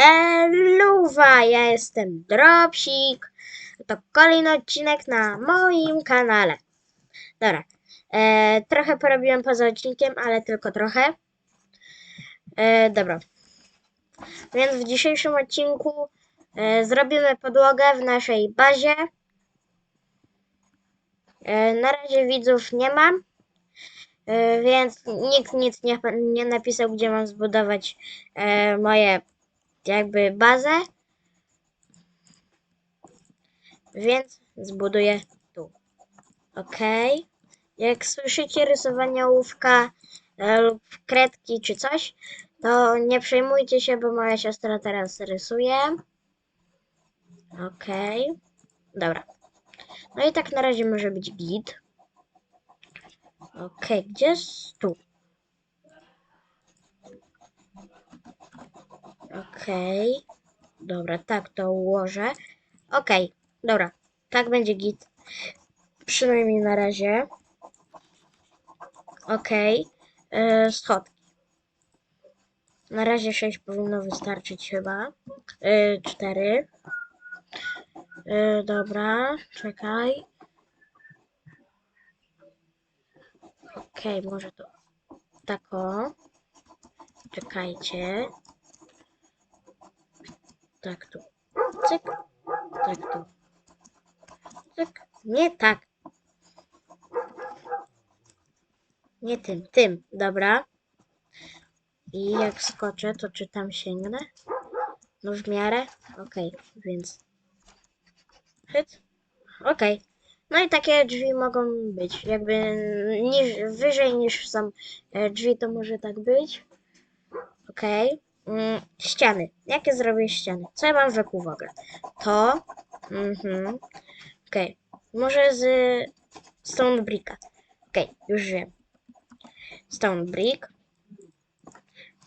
Eluwa, ja jestem Dropsik. To kolejny odcinek na moim kanale. Dobra, e, trochę porobiłem poza odcinkiem, ale tylko trochę. E, dobra, więc w dzisiejszym odcinku e, zrobimy podłogę w naszej bazie. E, na razie widzów nie mam, e, więc nikt nic nie, nie napisał, gdzie mam zbudować e, moje jakby bazę. Więc zbuduję tu. Ok. Jak słyszycie rysowanie ołówka e, lub kredki czy coś, to nie przejmujcie się, bo moja siostra teraz rysuje. Ok. Dobra. No i tak na razie może być git. Ok, gdzie jest tu? Okej. Dobra, tak to ułożę. Okej, dobra. Tak będzie git. Przynajmniej na razie. Okej. Okay. Schodki. Na razie 6 powinno wystarczyć chyba. Yy, 4. Yy, dobra, czekaj. Okej, może to tak o. Czekajcie. Tak tu. Cyk. Tak tu. Cyk. Nie tak. Nie tym, tym. Dobra. I jak skoczę, to czy tam sięgnę? No w miarę? Okej, więc... Hyt. Okej. No i takie drzwi mogą być. Jakby niż, wyżej niż są e, drzwi, to może tak być. Okej. Mm, ściany. Jakie zrobię ściany? Co ja mam wokół w ogóle? To. Mhm. Okej. Może z stone bricka. Okej, już wiem. Stone brick.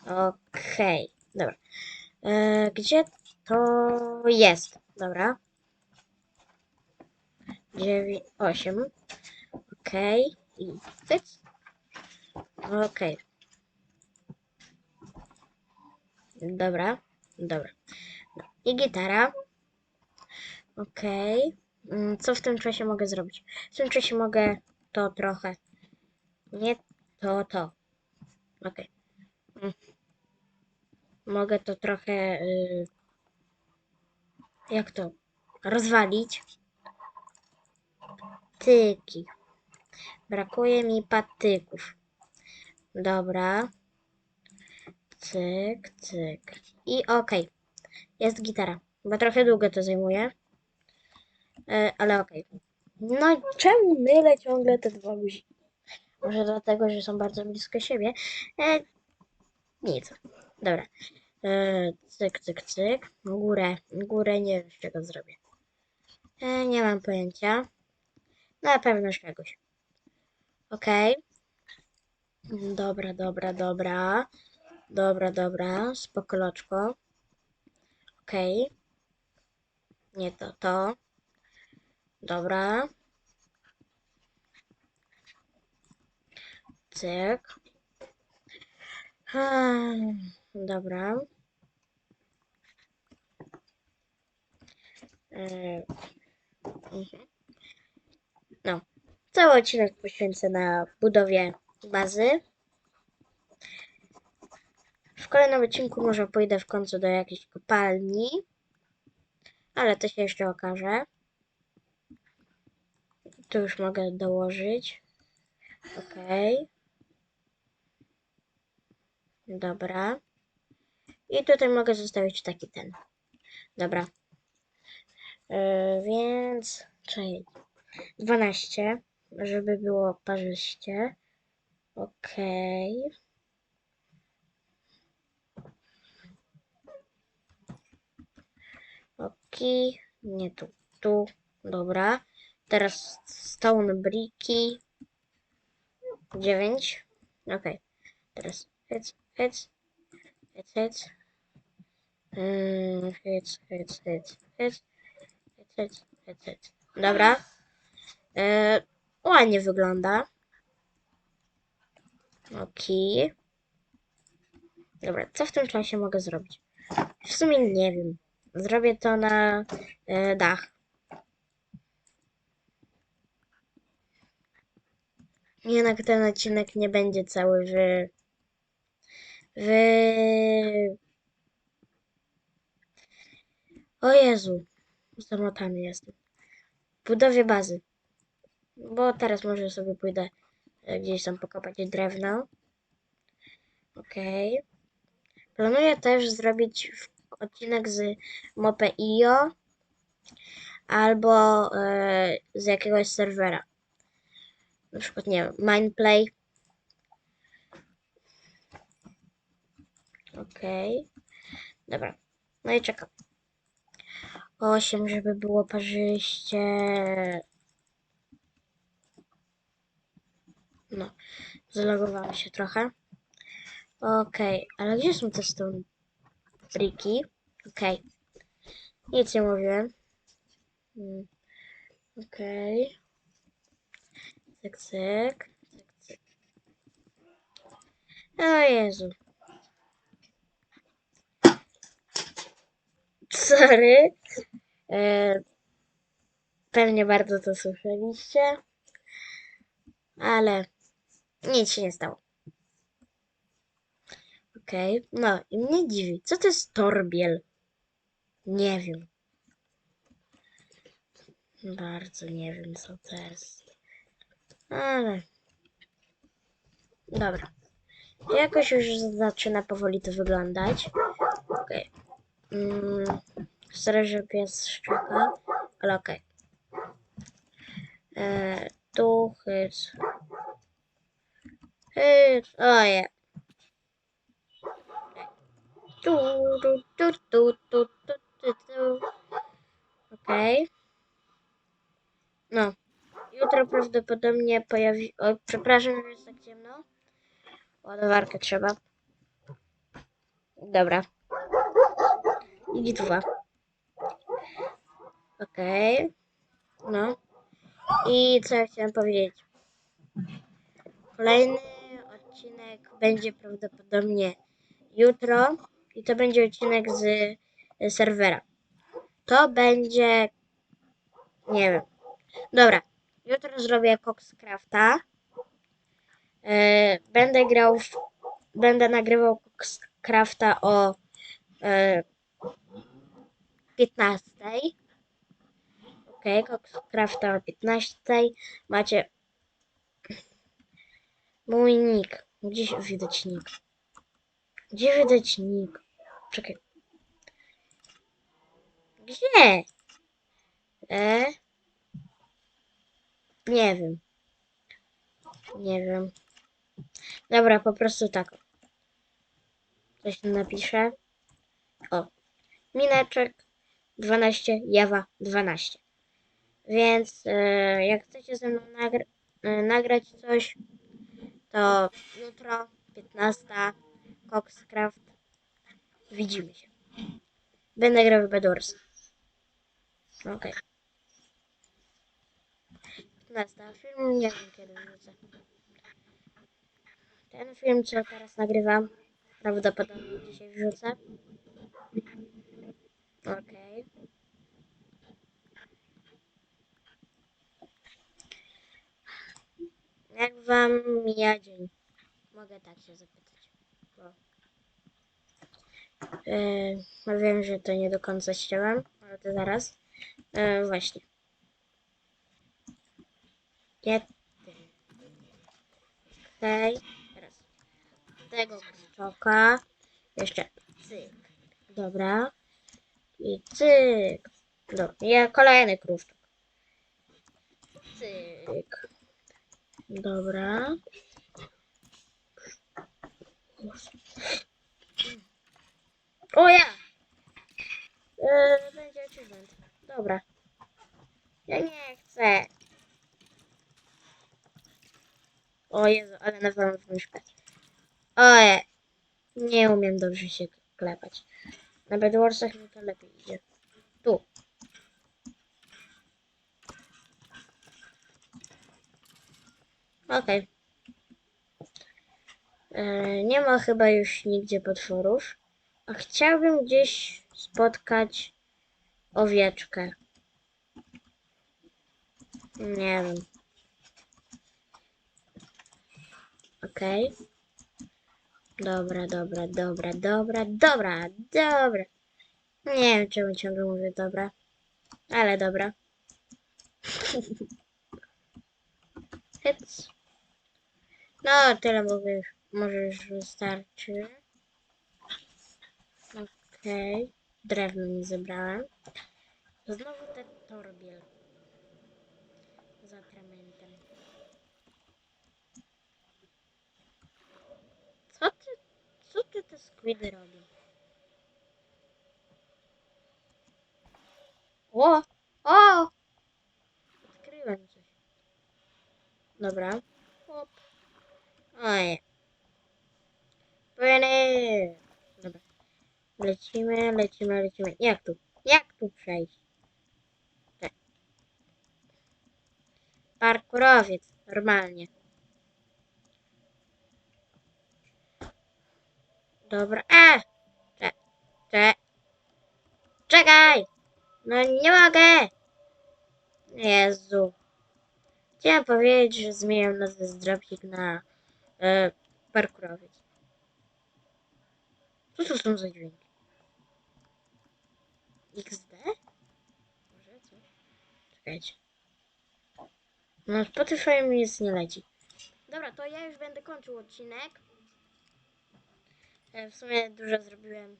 Okej, dobra. E, gdzie to jest? Dobra. Dziewięć, osiem. Okej. I cyc. Okej. Dobra, dobra. I gitara. Okej. Mm, Co w tym czasie mogę zrobić? W tym czasie mogę to trochę. Nie to, to. Okej. Mm. Mogę to trochę. y, Jak to? Rozwalić. Tyki. Brakuje mi patyków. Dobra. Cyk, cyk. I okej. Jest gitara. Bo trochę długo to zajmuje. E, ale okej. No i czemu mylę ciągle te dwa guziki? Może dlatego, że są bardzo blisko siebie. E, nic. Dobra. E, cyk, cyk, cyk. Górę. Górę nie wiem z czego zrobię. E, nie mam pojęcia. Na pewno z czegoś. Okej. Dobra, dobra, dobra. Dobra, dobra, spokoloczko. Okej. Nie to, to. Dobra. Cyk. Hmm, Dobra. E, mhm. No. Cały odcinek poświęcę na budowie bazy. W kolejnym odcinku może pójdę w końcu do jakiejś kopalni. Ale to się jeszcze okaże. Tu już mogę dołożyć. Okej. Dobra. I tutaj mogę zostawić taki ten. Dobra. Yy, więc... Czekaj. 12, żeby było parzyście. Okej. Ok, nie tu, tu, dobra. Teraz stone bricki. 9. Ok. Teraz hyc, hyc, hyc, hyc. Mm, hyc, hyc, hyc, hyc, hyc, hyc, hyc. Dobra. E, ładnie wygląda. Ok. Dobra, co w tym czasie mogę zrobić? W sumie nie wiem. Zrobię to na e, dach. Jednak ten odcinek nie będzie cały w... w... O Jezu, zamotany jestem. W budowie bazy. Bo teraz może sobie pójdę e, gdzieś tam pokopać drewno. Okej. Planuję też zrobić w- odcinek z Mope.io albo e, z jakiegoś serwera. Na przykład, nie wiem, Mindplay. Okej. Dobra. No i czekam. 8, żeby było parzyście. No, zalogowałam się trochę. Okej, ale gdzie są te stone briki? Okej. Nic nie mówiłem. Mm. Okej. Cyk, cyk. Cyk. O Jezu. Sorry. E, pewnie bardzo to słyszeliście. Ale nic się nie stało. Okej, no i mnie dziwi. Co to jest torbiel? Nie wiem. Bardzo nie wiem, co to jest. Ale. Dobra. Jakoś już zaczyna powoli to wyglądać. Okej. Mm, Stary, że pies ale okej. E, Tu chyc. Hyc. Oje. Tu, tu, tu, tu, tu, tu, tu, tu. Okej. No. Jutro prawdopodobnie pojawi... O, przepraszam, że jest tak ciemno. Ładowarkę trzeba. Dobra. I dwa. Okej. No. I co ja chciałam powiedzieć? Kolejny odcinek będzie prawdopodobnie jutro. I to będzie odcinek z serwera. To będzie. Nie wiem. Dobra. Jutro zrobię Coxcrafta. E, Będę grał w, Będę nagrywał Coxcrafta o e, 15. Ok, Coxcrafta o 15. Macie mój nick. Gdzie się widać nick? Gdzie widać nick? Czekaj. Gdzie? E? Nie wiem. Nie wiem. Dobra, po prostu tak. Coś tu napiszę. O. Mineczek 12, Jawa 12. Więc e, jak chcecie ze mną nagr e, nagrać coś, to jutro 15 Coxcraft. Widzimy się. Będę grał w Bedwars. Okej. 15 film, nie wiem kiedy wrzucę. Ten film, co teraz nagrywam, prawdopodobnie dzisiaj wrzucę. Okej. Jak wam mija dzień? Mogę tak się zapytać. Bo... Yy, wiem, że to nie do końca ścięłam, ale to zaraz. Yy, właśnie. Nie. Okej. Teraz. Tego kurczoka. Jeszcze cyk. Dobra. I cyk. Dobra. Ja kolejny kruszczok. Cyk. Dobra. O ja! Yy, będzie achievement. Dobra. Ja nie chcę. O Jezu, ale nazwałam w myszkę. Oje. Nie umiem dobrze się klepać. Na Bedwarsach mi to lepiej idzie. Tu. Okej. E, Nie ma chyba już nigdzie potworów. A chciałbym gdzieś spotkać owieczkę. Nie wiem. Okej. Dobra, dobra, dobra, dobra, dobra, dobra. Nie wiem, czemu ciągle mówię dobra. Ale dobra. No, tyle już, może już wystarczy. Okej. Drewno nie zebrałem. Znowu ten torbiel. Z atramentem. Co ty, co ty te squidy robią? O! O! Odkryłem coś. Dobra. Hop. Oj. Płyny! Lecimy, lecimy, lecimy. Jak tu? Jak tu przejść? Tak. Parkurowiec. Normalnie. Dobra. A! Cze, cze. Czekaj! No nie mogę! Jezu. Chciałem powiedzieć, że zmieniam nazwę z dropsik na e, parkurowiec. Co to są za dźwięki? XD? Może coś? Czekajcie. No Spotify mi nic nie leci. Dobra, to ja już będę kończył odcinek. E, W sumie dużo zrobiłem.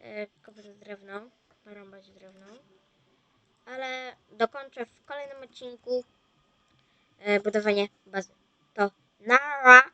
E, Kopać drewno, rąbać drewno. Ale dokończę w kolejnym odcinku e, budowanie bazy. To nara!